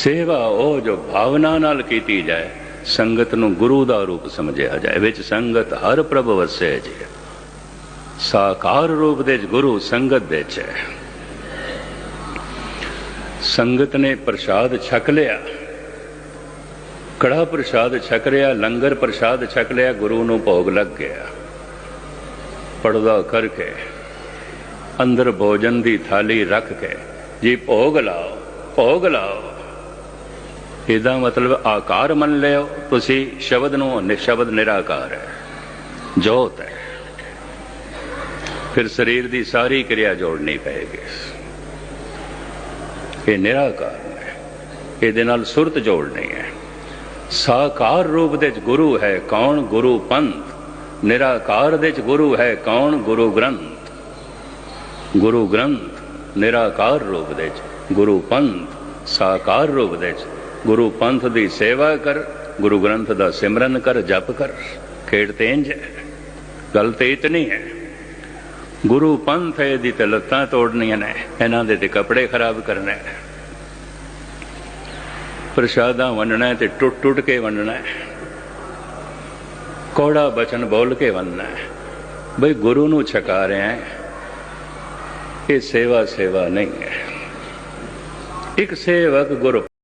ਸੇਵਾ ਉਹ ਜੋ ਭਾਵਨਾ ਨਾਲ ਕੀਤੀ ਜਾਏ, ਸੰਗਤ ਨੂੰ ਗੁਰੂ ਦਾ ਰੂਪ ਸਮਝਿਆ ਜਾਏ, ਵਿੱਚ ਸੰਗਤ ਹਰ ਪ੍ਰਭ ਵਸੇ ਜੀ। ਸਾਕਾਰ ਰੂਪ ਦੇ ਗੁਰੂ ਸੰਗਤ ਵਿੱਚ ਹੈ। ਸੰਗਤ ਨੇ ਪ੍ਰਸ਼ਾਦ ਛਕ ਲਿਆ। ਕੜਾ ਪ੍ਰਸ਼ਾਦ ਛਕ ਲਿਆ, ਲੰਗਰ ਪ੍ਰਸ਼ਾਦ ਛਕ ਲਿਆ, ਗੁਰੂ ਨੂੰ ਭੋਗ ਲੱਗ ਗਿਆ। ਪੜਦਾ ਕਰਕੇ ਅੰਦਰ ਭੋਜਨ ਦੀ ਥਾਲੀ ਰੱਖ ਕੇ, ਜੀ ਭੋਗ ਲਾਓ ਭੋਗ ਲਾਓ। ਇਹਦਾ ਮਤਲਬ ਆਕਾਰ ਮੰਨ ਲਿਓ, ਤੁਸੀਂ ਸ਼ਬਦ ਨੂੰ ਨਿਸ਼ਬਦ ਨਿਰਾਕਾਰ ਹੈ, ਜੋਤ ਹੈ। ਫਿਰ ਸਰੀਰ ਦੀ ਸਾਰੀ ਕਿਰਿਆ ਜੋੜਨੀ ਪਏਗੀ। ਇਹ ਨਿਰਾਕਾਰ ਹੈ, ਇਹਦੇ ਨਾਲ ਸੁਰਤ ਜੋੜਨੀ ਹੈ। ਸਾਕਾਰ ਰੂਪ ਦੇ ਵਿੱਚ ਗੁਰੂ ਹੈ ਕੌਣ? ਗੁਰੂ ਪੰਥ। ਨਿਰਾਕਾਰ ਦੇ ਵਿੱਚ ਗੁਰੂ ਹੈ ਕੌਣ? ਗੁਰੂ ਗ੍ਰੰਥ। ਗੁਰੂ ਗ੍ਰੰਥ ਨਿਰਾਕਾਰ ਰੂਪ ਦੇ ਵਿੱਚ, ਗੁਰੂ ਪੰਥ ਸਾਕਾਰ ਰੂਪ ਦੇ ਵਿੱਚ। ਗੁਰੂ ਪੰਥ ਦੀ ਸੇਵਾ ਕਰ, ਗੁਰੂ ਗ੍ਰੰਥ ਦਾ ਸਿਮਰਨ ਕਰ, ਜਪ ਕਰ। ਖੇਡ ਤੇ ਇੰਜ ਹੈ, ਗੱਲ ਤੇ ਇਤਨੀ ਹੈ। ਗੁਰੂ ਪੰਥ ਹੈ ਦੀ ਤੇ ਲੱਤਾਂ ਤੋੜਨੀਆਂ ਨੇ, ਇਹਨਾਂ ਦੇ ਤੇ ਕੱਪੜੇ ਖਰਾਬ ਕਰਨੇ। ਨੇ ਪ੍ਰਸ਼ਾਦਾ ਵੰਡਣਾ ਤੇ ਟੁੱਟ ਟੁੱਟ ਕੇ ਵੰਡਣਾ ਹੈ। ਕੋੜਾ ਬਚਨ ਬੋਲ ਕੇ ਵੰਡਣਾ ਬਈ ਗੁਰੂ ਨੂੰ ਛਕਾ ਰਹੇ ਹੈ। ਇਹ ਸੇਵਾ ਸੇਵਾ ਨਹੀਂ ਹੈ। ਇੱਕ ਸੇਵਕ ਗੁਰੂ